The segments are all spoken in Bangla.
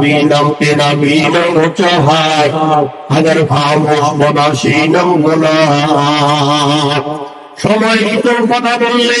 বিনাম তেনা বিনাম চাহায় আমার ভাব সিনাম বলা সময় কথা বললে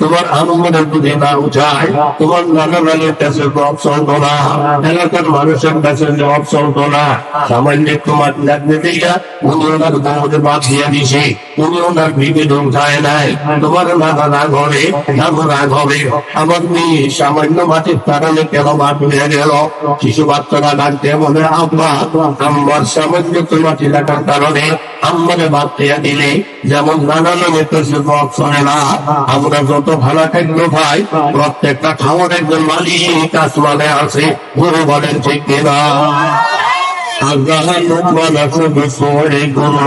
তোমার আনন্দের বুঝে না উঠায় তোমার নানা নানের কাছে জব চলতো না, এলাকার মানুষের কাছে জব চলতো না, সামান্য তোমার বাদ দিয়ে দিছে। নাই। তোমার রাগ হবে নাম রাগ হবে। আমার মেয়ে সামান্য মাটির কারণে কেন বাদ হয়ে গেল? শিশু বাচ্চারা ডাকতে বলে, আব্বা, আমার সামান্য মাটি লাগার কারণে আমাকে বাদ দিলে যেমন নানা নামে তো যুবক চলে না, আমরা যত ভালো খাদ্য খাই প্রত্যেকটা খাওয়ার একজন মালিক আসমানে আছে, গুরু বলেন ঠিক কিনা। أزدهر ونفس بصوركم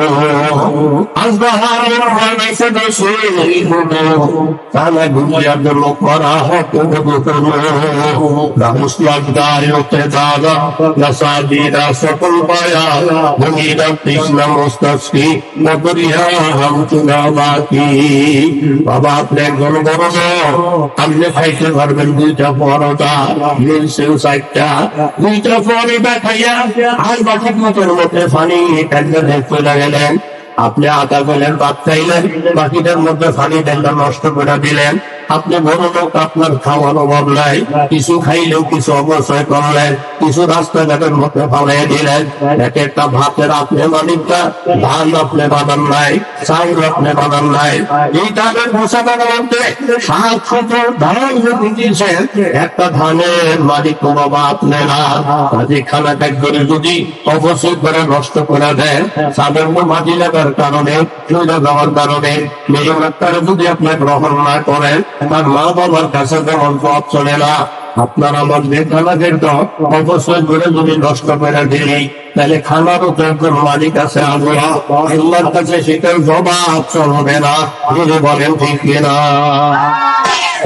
أزدهر ونفس بصوركم فأنا بنياد القراءة تبكم لحسن الدار اقتدادا لصادير سقل بيا بنيد কৃষ্ণ মস্তস্কি নগরিয়া হামতুনা বাকি বাবা আপনি একজন বড় আপনি খাইতে পারবেন দুইটা পরোটা মিলছেন চারটা দুইটা পরোটা খাইয়া আর বাকি মতোর মধ্যে পানি একজন চলে গেলেন আপনি আটা গেলেন বাচ্চাইলেন খাইলেন বাকিটার মধ্যে পানি ঢেলটা নষ্ট করে দিলেন। আপনি বড় লোক, আপনার অভাব নাই। কিছু খাইলেও কিছু অবশ্যই করলেন। কিছু রাস্তাঘাটের মধ্যে ফালাই দিলেন। এক একটা ভাতের আপনি মালিকটা ধান আপনি বাদান নাই, চাউল আপনি বাদান নাই। এই ধানের বসানোর মধ্যে সাত সত্তর ধান দিয়েছেন, একটা ধানের মালিক তো বাবা আপনি না। কাজে খানা ত্যাগ করে যদি অবশ্যই করে নষ্ট করে দেন সাধারণ মাটি লাগার কারণে, চলে যাওয়ার কারণে ডাক্তারে যদি আপনি গ্রহণ না করেন তার কাছে যেমন পথ চলে না, আপনার আমার যে তো অবশ্যই করে যদি নষ্ট করে দিলি। তাহলে খানারও তো একজন মালিক আছে আল্লাহ, আল্লাহর কাছে সেটার জবাব চলবে না। বলেন, ঠিক কিনা?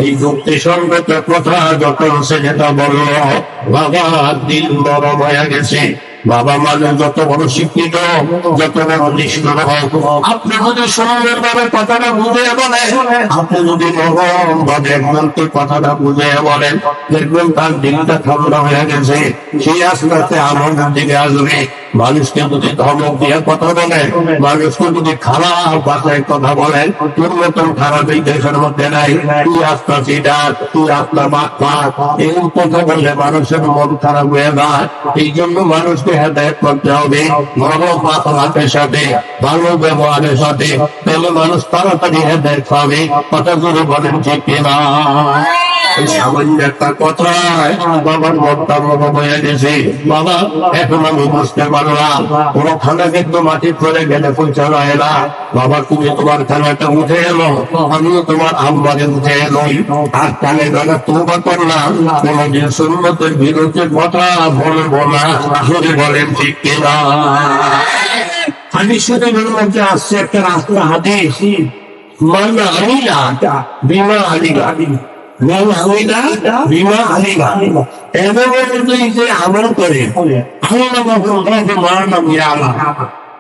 এই যুক্তি সঙ্গত কথা যখন সে যেটা বলল, বাবা দিন নরম হয়ে গেছে। বাবা মা যত বড় শিক্ষিত যত বড় নিষ্ঠুর হোক, আপনি যদি সুন্দর ভাবে কথাটা বুঝে বলেন, আপনি যদি নরম ভাবে একদম কথাটা বুঝে বলেন, দেখবেন তার দিনটা ঠান্ডা হয়ে গেছে, সেই আস্তে আস্তে আমার দিকে আসবে। মানুষকে যদি ধমক দিয়ে কথা বলেন মানুষকে যদি খারাপ ভাষায় কথা বলেন তোর মতন খারাপ এই দেশের মধ্যে নাই। তুই আস্তা সিটা তুই আপনার বাচ্চা এই কথা বললে মানুষের মন খারাপ হয়ে যায়। এই জন্য মানুষকে হেদায়ত করতে হবে নরম মাথার সাথে ভালো ব্যবহারের সাথে, তাহলে মানুষ তাড়াতাড়ি হেদায়ত পাবে। কথাগুলো বলেন ঠিক কিনা? সামান্য একটা কথায়? বাবার মনটা এখন আমি বুঝতে পারলাম কোনো গেলে তোমার উঠে এলো, আমিও তোমার আম্মাকে উঠে কথা বলব না। যদি বলেন, ঠিক কিনা হাদিস শরীফের মধ্যে আসছে একটা রাস্তা হাদিস। মান আমিলা বিমা আলিগা মান আমিলা বিমা এভাবে তুই যে আমল করে আল্লাহ মাহমুদ মার নাম ইয়া আল্লাহ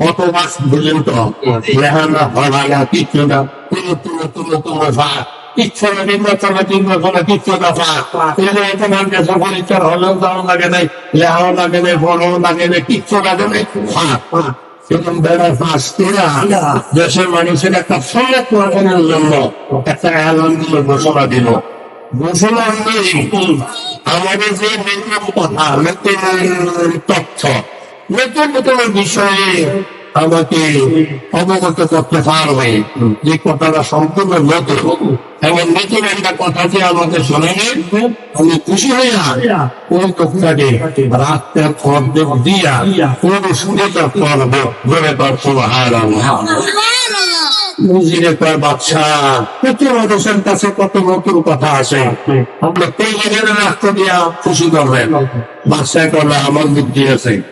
অত বাস বুঝলেন তো লেহানা কিচ্ছু না ইচ্ছা হলেও দাও লাগে নাই, লেহাও লাগে নাই লাগে দেশের মানুষের একটা সঙ্গে করানোর জন্য একটা অ্যালার্ম দিল ঘোষণা দিল। মুসলমানদের আমাদের যে কথা নতুন তথ্য নতুন নতুন বিষয়ে আমাকে অবগত করতে পারবে যে কথাটা সম্পূর্ণ নতুন। এবং নতুন একটা কথা যে আমাকে শোনালেন আমি খুশি হইয়া ওই কথাকে রাস্তার পর্দে দিয়া পুরস্কৃত করব ধরে করছ হার আমার বুদ্ধি আছে।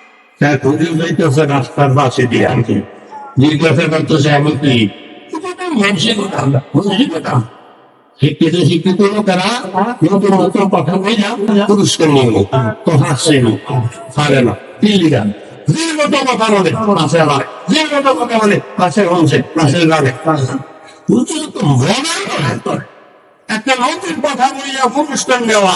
এখন যাইতেছে রাস্তার বাসে দিয়ে আর কি? জিজ্ঞাসা করতেছে আমি কি শিক্ষিত পাশে পাশে পাশে একটা নতুন কথা বলিয়া পুরস্কার নেওয়া।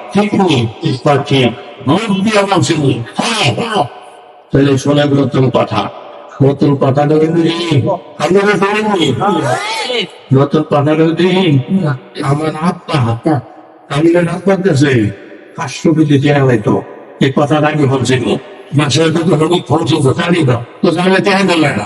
বলছি হ্যাঁ। তাহলে শোনেন নতুন কথা নতুন কথাটা কিন্তু আপনারা নতুন কথাটা আমার আত্মা আমি রাত করতেছে পাঁচশো কেজি হয়তো এই কথাটা আগে বলছিল মাসের তো কোনো ফলছে তো জানি তো জানলে চেয়ে দিল না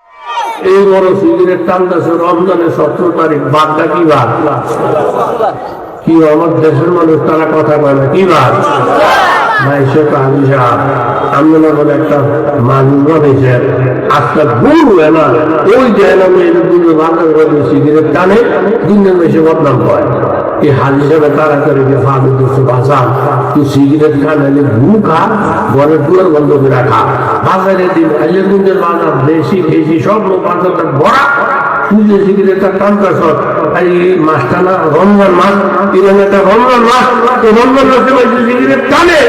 এই বড় সিগারেট টানতেছে রমজানে সতেরো তারিখ বাদটা কি বাদ? কি আমার দেশের মানুষ, তারা কথা বলে না, কি বাদ? ভাই বলে একটা মানুষ আজকাল ভুল হয় না। ওই সিগারেট টানে হয়। এই হাল হিসাবে তাড়াতাড়ি যে ফাঁদে দুশো বাঁচান তুই সিগারেট খানালে ঘুম খা ঘরের দুয়ার বন্ধ করে রাখা বাজারে দিন আলিয়াগুঞ্জের বাজার দেশি দেশি সব লোক বাজারটা ভরা তুই যে সিগারেটটা টানটা সব এই মাসটা না রমজান মাস এরকম একটা রমজান মাস রমজান মাসে সিগারেট টানে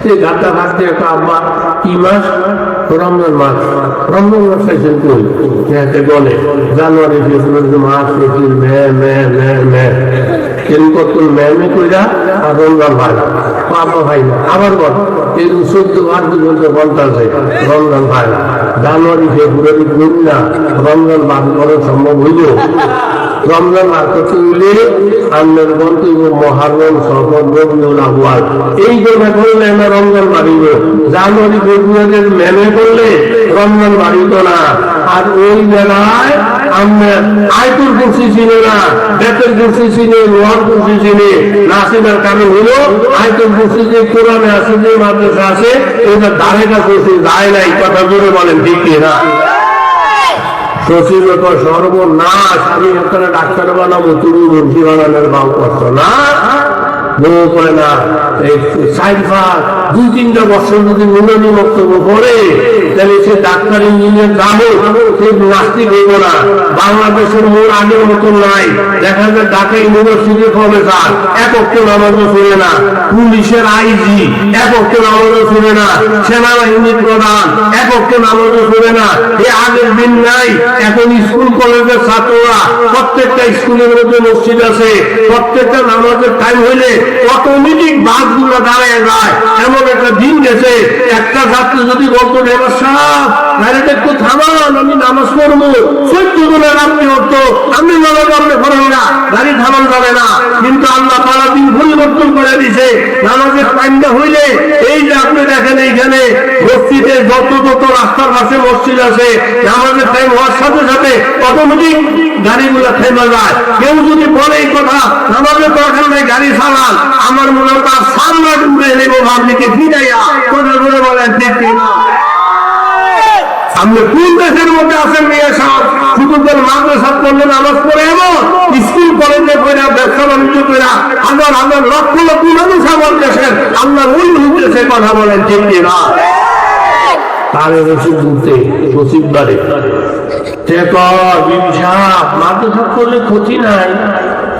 সে গাতা ভাবতে একটা আব্বা কি মাস রমজান মাস। রমজান মাস কই এতে বলে, জানুয়ারি, ফেব্রুয়ারি মাস এপ্রিল, মে মে মে মে। এরকম কত মে মে কইরা আর রমজান ভাই আব্বা ভাই না। আবার বল এরকম চোদ্দ পর্যন্ত রমজান ভাই জানুয়ারি, ফেব্রুয়ারি রমজান করা সম্ভব হইল রমজান করতে হইলে আপনার গন্তব্য মহারম সফর রবিউল আহ্বান এই কথা করলে না রমজান বাড়িব জানুয়ারি, ফেব্রুয়ারির মেনে করলে রমজান বাড়িত না। আর ওই বেলায় আপনার আয়তুর কুর্সি চিনে না, বেতের কুর্সি চিনে লোহার কুর্সি চিনে, নাসিমের কারণ হলো আয়তুর কুর্সি যে কোরআনে আছে, যে মাদ্রাসা আছে এটা দাঁড়ে কাছে দায় নাই, কথা জোরে বলেন, ঠিক না সচিবত সর্বনাশ। আমি এখানে ডাক্তার বানাবো তুমি মুরগি বানানোর বাউ করছ না। বউ করে না। সাইড ফার দুই তিনটা বছর যদি নুনানি বক্তব্য করে তাহলে সে ডাক্তার ইঞ্জিনিয়ার যাব সে নাস্তিক হইব না। বাংলাদেশের মোড় আগের মতো নাই। দেখা যায় ঢাকা ইউনিভার্সিটির প্রফেসর, এক অক্ট নামাজও শুনে না। পুলিশের আইজি, এক অক্ট নামাজও শুনে না। সেনাবাহিনীর প্রধান, এক অক্ট নামাজও শুনে না। এ আগের দিন নাই, এখন স্কুল কলেজের ছাত্ররা প্রত্যেকটা স্কুলের মধ্যে মসজিদ আছে। প্রত্যেকটা নামাজের টাইম হইলে অটোমেটিক বাসগুলো দাঁড়ায় যায়। এমন একটা দিন গেছে, একটা ছাত্র যদি বলতো একটু থামান, আমি নামাজ পড়ব। সত্য জনের আপনি হতো আমি মনে করলে পড়েন না, গাড়ি থামান যাবে না। কিন্তু আল্লাহ তারা দিন পরিবর্তন করে দিছে নামাজের টাইমটা হইলে, এই যে আপনি দেখেন এইখানে মসজিদে যত যত রাস্তার পাশে মসজিদ আছে। নামাজের টাইম হওয়ার সাথে সাথে অটোমেটিক গাড়িগুলো থেমে যায়। কেউ যদি বলে এই কথা নামাজের দরকার নাই গাড়ি চালান। আমার মনে হয় তার সামনে ডুবে নেব ভাবলিকে ফিরাইয়া কথা করে বলেন, ঠিক না? আপনি কোন দেশের মধ্যে আছেন মেয়ে সাহেব? শুধু তোর মাদ্রাসা পড়লে নামাজ পড়ে এমন? স্কুল, কলেজে পড়া, ব্যবসা বাণিজ্য করা হাজার হাজার লক্ষ লক্ষ মানুষ আমার দেশের। আল্লাহ মূল দেশে কথা বলেন, ঠিক না? তারে রসিদ ঘুরতে রসিদ বাড়ে। মাদ্রাসা করলে ক্ষতি নাই।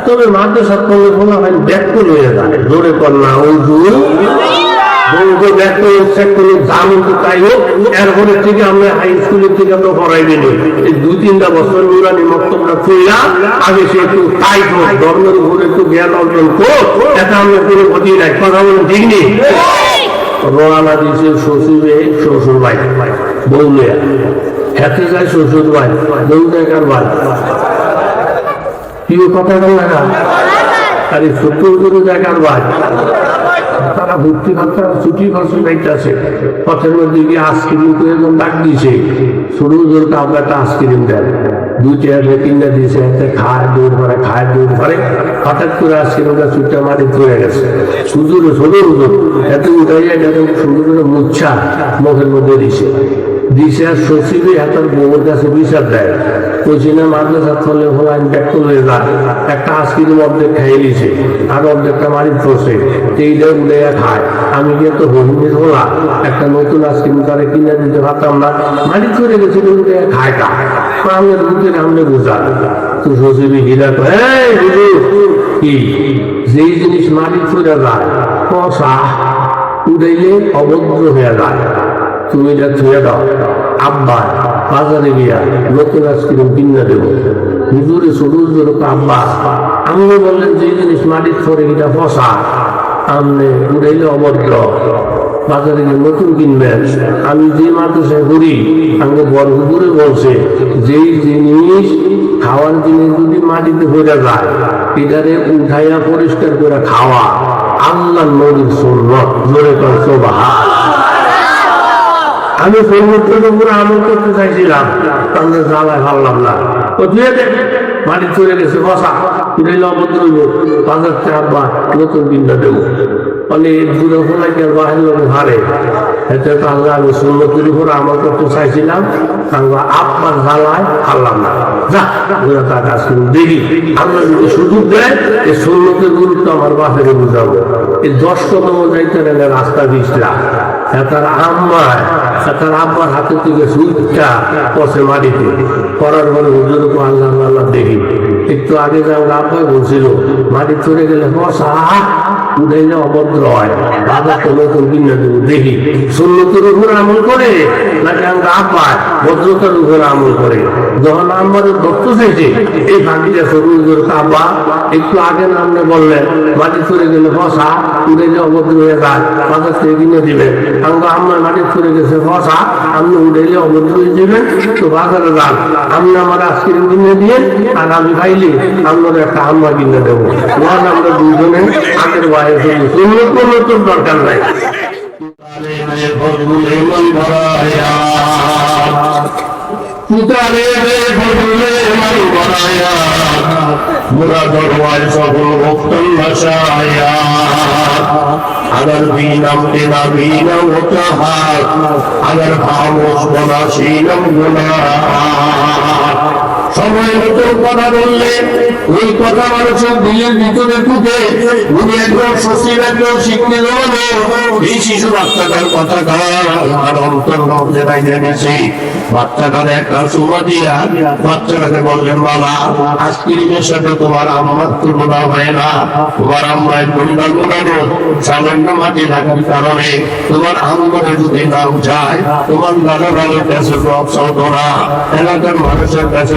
তবে মাদ্রাসা করলে কোনো হয় ব্যক্ত হয়ে যায় জোরে কর না ওই বউকে তাই হোক কথা বলেন, ঠিক নেই? রোয়ানা দিয়েছে শ্বশুরে শ্বশুর ভাই বউ মেয়ে হাতে যায় শ্বশুর ভাই দেখার ভাই প্রিয় কথা বল না আরে ছোট্ট করে দেখার ভাই তারা ভর্তি করতে ছুটি খরচ পাইতেছে পথের মধ্যে গিয়ে আইসক্রিম করে ডাক দিয়েছে শুরু জোর কাউকে একটা আইসক্রিম দেন। দুই চেয়ারে তিনটা দিয়েছে, একটা খায় দৌড় করে খায় দৌড় করে, হঠাৎ করে আইসক্রিমটা চুটটা মাটি ধরে গেছে। সুদূর হুজুর এত উঠাইয়া এত সুন্দর মুচ্ছা মুখের মধ্যে দিছে আর সচিবে হাতের বউর কাছে বিচার দেয়। কইছি মাদ্রাসা ফলে হলো আমি ব্যাক করে না একটা আইসক্রিম অর্ধেক খাইয়ে দিছে আর অর্ধেকটা মারি ফসে এইটা উড়ে খায়। আমি গিয়ে তো হরিণের হলা, একটা নতুন আইসক্রিম তারে কিনে দিতে পারতাম না। মারি করে গেছিল উড়ে খায় কা আমাদের বুঝে আমরা বোঝা। তো সচিবে হিরা হুজুর কি? যেই জিনিস মারি চলে যায় কষা উড়াইলে অভদ্র হয়ে যায়। তুমি এটা ছুঁয়ে দাও। আব্বা, বাজারে গিয়া লোকের আইসক্রিম কিনে দেবো। হুজুরে ছোট হুজুর আব্বা আমি বললেন যে জিনিস মাটির ছড়ে এটা ফসা আমনে উড়াইলে অভদ্র। বাজারে গিয়ে নতুন কিনবেন। আমি যে মাদ্রাসায় ঘুরি আমাকে বড় হুজুরে বলছে, যেই জিনিস খাওয়ার জিনিস যদি মাটিতে হয়ে যায়, এটারে উঠাইয়া পরিষ্কার করে খাওয়া। আল্লাহ নদীর সুন্নত। জোরে কর সোবাহা আমি সর্বোচ্চের উপরে আমল করতে চাইছিলাম। তাহলে জ্বালায় ভাবলাম না। ও দিয়ে দে মাটি চলে গেছে, বসা। বাজার নতুন কিনতে দেবো। ফোনাকে বাহির হারে এতে তাহলে আমি সুন্নতির উপরে আমল করতে চাইছিলাম। তাহলে আব্বার জ্বালায় হারলাম না। যা তার কাজ দেখি। আমরা যদি সুযোগ দেয় এই সুন্নতের গুরুত্ব আমার বাপের বুঝাবো। এই দশ কদম যাইতে রাস্তা দিসলা তার আম্মায় তার আম্মার হাতে থেকে সুইটটা পশে মাটিতে। করার পরে হুজুর আল্লাহ আল্লাহ দেখি। একটু আগে যে আমার আব্বা বলছিল, মাটি চলে গেলে উঠে উঠাইলে অভদ্র হয়। বাবা তো নতুন না দেবো, দেখি। সুন্নতির উপর আমল করে নাকি আমরা আব্বা ভদ্রতার উপর আমল করে। যখন আমাদের ধরতে চাইছে এই সরু হুজুর আব্বা একটু আগে নামলে বললেন মাটি চলে গেলে বসা উঠাইলে অভদ্র হয়ে যায় বাজার থেকে কিনে দিবেন আমরা আমার মাটি চলে গেছে বসা আপনি উঠাইলে অভদ্র হয়ে যাবেন তো বাজারে যান। আপনি আমার আইসক্রিম কিনে দিয়ে, আর আমি খাইলে আপনার একটা আম্মা কিনে দেবো। ওখান আমরা দুজনে আগের চলি সুন্দর কোনো তোর দরকার নাই। তারে রে বললে মাল বানায়া মুরা দরওয়াজ সবল মুক্তম ভাষায়া গুণা বাচ্চাটাকে বললেন, বাবা তোমার আমার তুলনা হয় না। তোমার আমরা সামান্য মাটি থাকার কারণে তোমার আঙ্গনে যদি নাম যায়, তোমার দাদা দাদার কাছে জবাব চলতো না। এলাকার মানুষের কাছে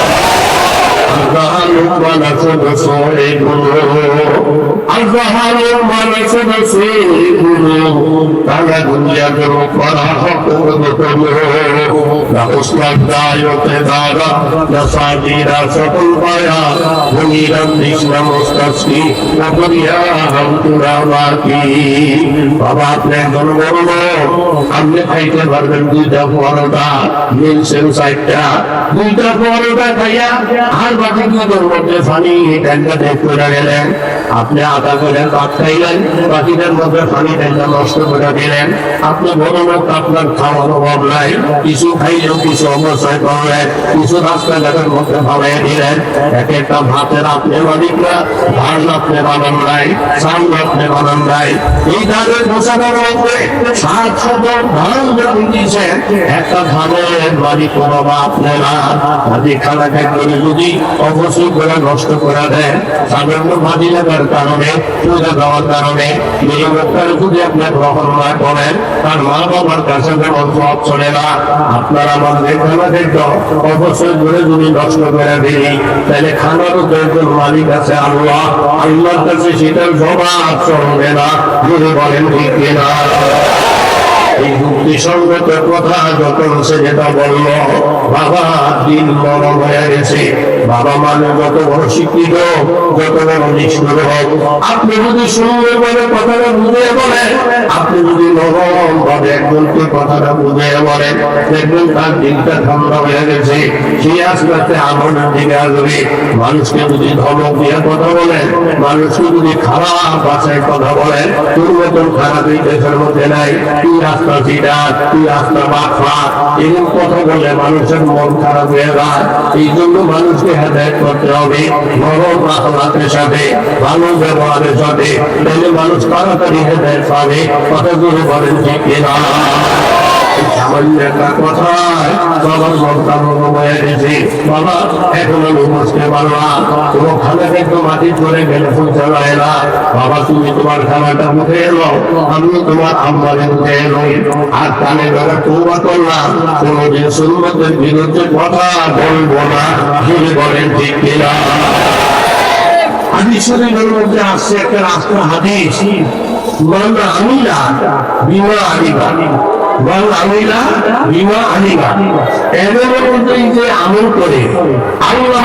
Amen. الظهر ونسب صيبه الظهر ونسب صيبه على دنيا الفرح قربته لحسن الداية دارا لصادير سكن بايا منيرا بسم مستسقي وقريا هم تراواكي বাবা আপনি একজন বড় আপনি খাইতে পারবেন দুইটা পরোটা মিলছেন চারটা দুইটা পরোটা খাইয়া আর বাকি দুটোর মধ্যে পানি ট্যাঙ্কা টেক করে গেলেন আপনি আধা করে ভাত খাইলেন বাকিটার মধ্যে পানি ট্যাঙ্কা নষ্ট করে দিলেন। আপনি বড় লোক আপনার খাওয়ার অভাব নাই। কিছু খাইলেও কিছু অবস্থায় করলেন কিছু রাস্তাঘাটের মধ্যে ভালাই দিলেন, এক একটা ভাতের আপনি মালিক না, ধান আপনি বানান নাই, চাল আপনি বানান নাই। এই ধানের বসানোর মধ্যে সাত শত ধান যখন দিয়েছেন, একটা ধানের বাড়ি কোনো বা আপনি না। আদি খানা খাদ্যে যদি অবশ্যই করে নষ্ট করে দেন ভাজি লাগার কারণে চলে যাওয়ার কারণে নিরবতার যদি আপনি গ্রহণ না করেন তার মা বাবার কাছে যেমন সব চলে না, আপনার যে খানা খাদ্য অবশ্যই করে যদি নষ্ট করে দিই। তাহলে খানার একজন মালিক আছে আল্লাহ, আল্লাহর কাছে সেটার জবাব চলবে না যদি বলেন ঠিক কিনা। এই যুক্তিসঙ্গত কথা যখন সে যেটা বলল, বাবা দিন নরম হয়ে গেছে। বাবা মানে যত বড় শিক্ষিত যত বড় নিষ্ঠুর হোক, আপনি যদি সুন্দর ভাবে কথাটা বুঝিয়ে বলেন, আপনি যদি নরম ভাবে একজনকে কথাটা বুঝিয়ে বলেন, দেখবেন তার দিনটা ঠান্ডা হয়ে গেছে। সেই আস্তে আস্তে আগুনের দিকে আসবে। মানুষকে যদি ধমক দিয়ে কথা বলেন, মানুষকে যদি খারাপ ভাষায় কথা বলেন তোর মতন খারাপ এই দেশের মধ্যে নাই। তুই রাস্তা সিধা তুই রাস্তা বাফা এরকম কথা বলে মানুষের মন খারাপ হয়ে যায়। এই জন্য মানুষকে হেদায়ত করতে হবে নরম আহ্লাদের সাথে ভালো ব্যবহারের সাথে তাহলে মানুষ তাড়াতাড়ি হেদায়ত পাবে কথাগুলো বলেন ঠিক কিনা সামান্য একটা কথায় বাবার মমতা হয়ে গেছে বাবা এখন আমি বুঝতে পারলাম কোনো খানা একটু মাটি চলে গেলে পৌঁছে যায় না বাবা তুমি তোমার খানাটা মুখে এলো আমিও তোমার আম্মারে মুখে এলো আর কানে ধরে তৌবা করলাম কোনোদিন সুন্নতের বিরুদ্ধে কথা বলব না যদি বলেন ঠিক কিনা হাদিস। মধ্যে আসছে একটা রাস্তা বিমা আলিবা মান আমিলা বিমা আলিবা এদের মধ্যে যে আমল করে আল্লাহ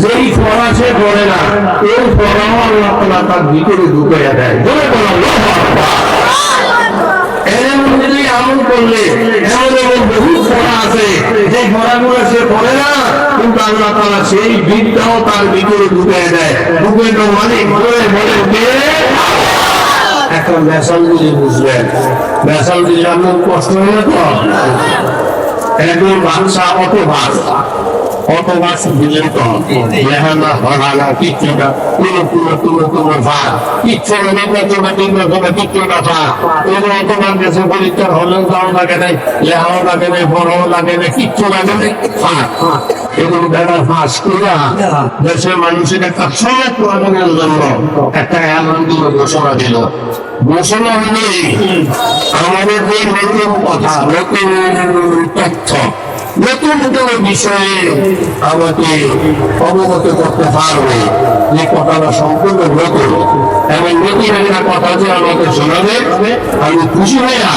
যেই পড়া সে পড়ে না এই পড়াও আল্লাহ তাআলা তার ভিতরে ঢুকাইয়া দেয় জোরে বলো কিন্তু আল্লাহ সেই তার ভিতরে ঢুকে দেয় ঢুকে তো মানে বলে বলে এখন মেশাল দিলে বুঝলেন। মেশাল দিলে আপনার কষ্ট হয়ে তো? বাদশা অত বাদশা অত বাস। দিলেন তো? লেহানা হরানা কিচ্ছু না কোনো কোনো কোনো ভাত কিচ্ছু না নেবে তোমার তিনবার তোমার ভাত এগুলো তোমার পরীক্ষা হলেও দাও লাগে নাই, লেহাও লাগে নাই, বড়ও লাগে নাই, কিচ্ছু লাগে নাই। ভাত এবং যারা ফাঁস করা দেশের মানুষের একটা সমাজ প্রদানের জন্য একটা ঘোষণা দিল। ঘোষণা হলে আমাদের যে নতুন কথা নতুন তথ্য নতুন নতুন বিষয়ে আমাকে অবগত করতে পারবে। যে কথাটা সম্পূর্ণ নতুন। এবং নতুন একটা কথা যে আমাকে শোনাবে আমি খুশি হইয়া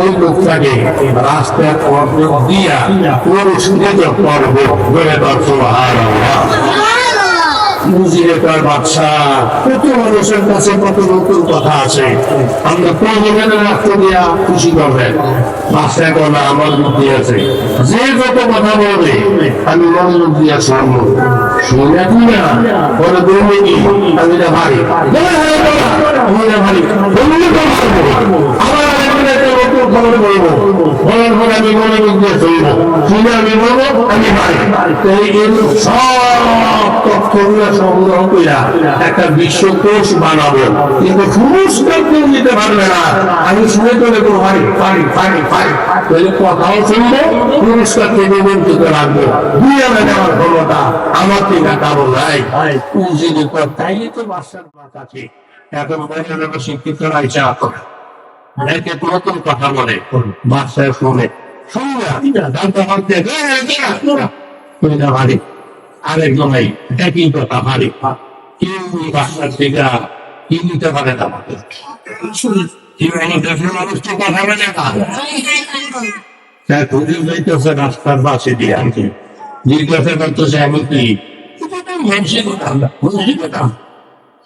ওই লোকটাকে রাস্তার পথ দিয়া পুরস্কৃত করব বলে বাদশা কত মানুষের কাছে কত নতুন কথা আছে। আমরা প্রয়োজনের রাখতে দিয়া খুশি করবেন বাদশা কথা আমার বুদ্ধি আছে। যে যত কথা বলবে, আমি মনোযোগ দিয়া শুনব। শুনে দিয়া পরে বলবে কি? আমি ভারী ভারী বললে তো পারব। আবার আরেকদিন একটা নতুন খবর বলব বলার পরে আমি তথ্যগুলো সংগ্রহ কইরা একটা বিশ্বকোষ বানাবো। কিন্তু সমস্ত কেউ নিতে পারবে না। আমি শুনে তো দেখব পারি পারি পারি তাহলে কথাও শুনব, পুরস্কার থেকে বঞ্চিত রাখব। দুই আনা দেওয়ার ক্ষমতা আমার থেকে কারও নাই। পুঁজির তো বাসার আছে। এখন বৈজ্ঞানিক শিক্ষিত রাইছে একে নতুন কথা বলে বাসায় শুনে শুনে জানতে পারতে ভারী আরেকজন এই একই কথা ভারী কেউ বাসার থেকে কি নিতে পারে না যাইতেছে রাস্তার বাসে দিয়ে আনতে। জিজ্ঞাসা করতেছে আমি কি?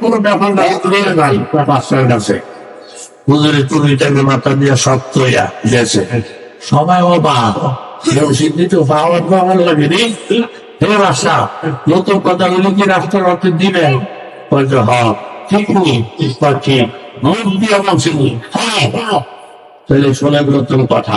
কোনো ব্যাপার নাই পাঁচশোর কাছে হুজুরে চুরিটাকে মাথা দিয়ে শক্ত হইয়া গেছে। সবাই অবাক। কেউ সিদ্ধি পাওয়ার পাওয়ার লাগে হে রাস্তা নতুন কথাগুলি কি রাস্তার অর্থে দিবেন? বলছে হ। ঠিক মুখ দিয়ে বলছি হ্যাঁ তাহলে শোনে নতুন কথা।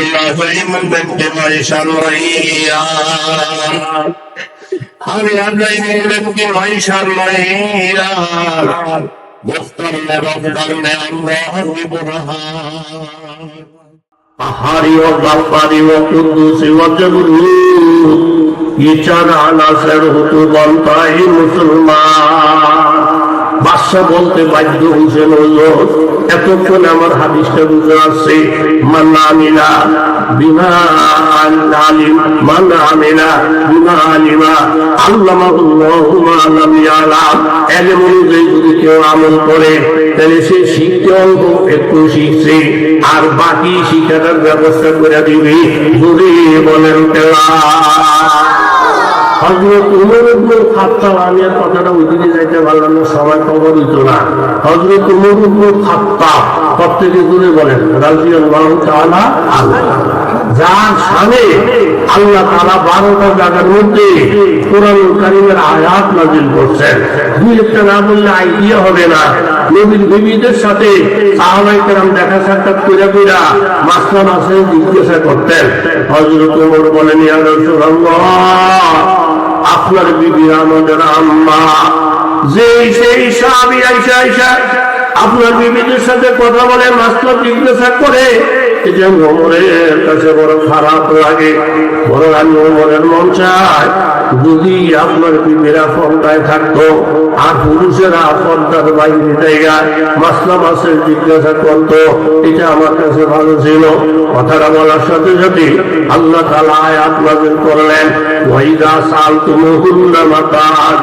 দেয় আল্লাহ ইমান দেখতে পারে সারমাইয়া আমি আল্লাহ দেখতে পারি সারমাইয়া واخترنا ربنا الله ببرهان أحاري وغفاري وقدوس وجبروت يچار على سره বলতাই মুসলমান বাদশা বলতে বাধ্য হজর এতক্ষণ আমার হাদিসটা বুঝে আসছে শিখছে, আর বাকি শিক্ষাটার ব্যবস্থা করে দিবি। বলেন হজরত উমর ইবনুল খাত্তাব আমি আর কথাটা ওইদিকে যাইতে পারলাম না, সবাই খবর দিত না। হজরত উমর ইবনুল খাত্তাব প্রত্যেকে দূরে বলেন রাদিয়াল্লাহু তাআলা আনহু। যার সামনে আল্লাহ বারোটা জায়গার মধ্যে কোরআন কারিমের আয়াত নাজিল করছেন। দুই একটা না বললে আইডিয়া হবে না। নবীর বিবিদের সাথে সাহাবাই কেরাম দেখা সাক্ষাৎ করে কইরা মাসলা মাসে জিজ্ঞাসা করতেন। হজরত বলেন, ইয়া আপনার বিবি আমাদের আম্মা। যে সেই সাহাবি আইসা আইসা আপনার বিবিদের সাথে কথা বলে মাস্টার জিজ্ঞাসা করে এই যে ওমরের কাছে বড় খারাপ লাগে, বড় আমি ওমরের মন চায়, যদি আপনার বিবিরা পর্দায় থাকতো, আর পুরুষেরা পর্দার বাইরে জায়গায় মাসলা মাসের জিজ্ঞাসা করতো, এটা আমার কাছে ভালো ছিল। কথাটা বলার সাথে সাথে আল্লাহ তালা আয়াত করলেন, ওয়াইদা সাল তুমি হুন্না মাতার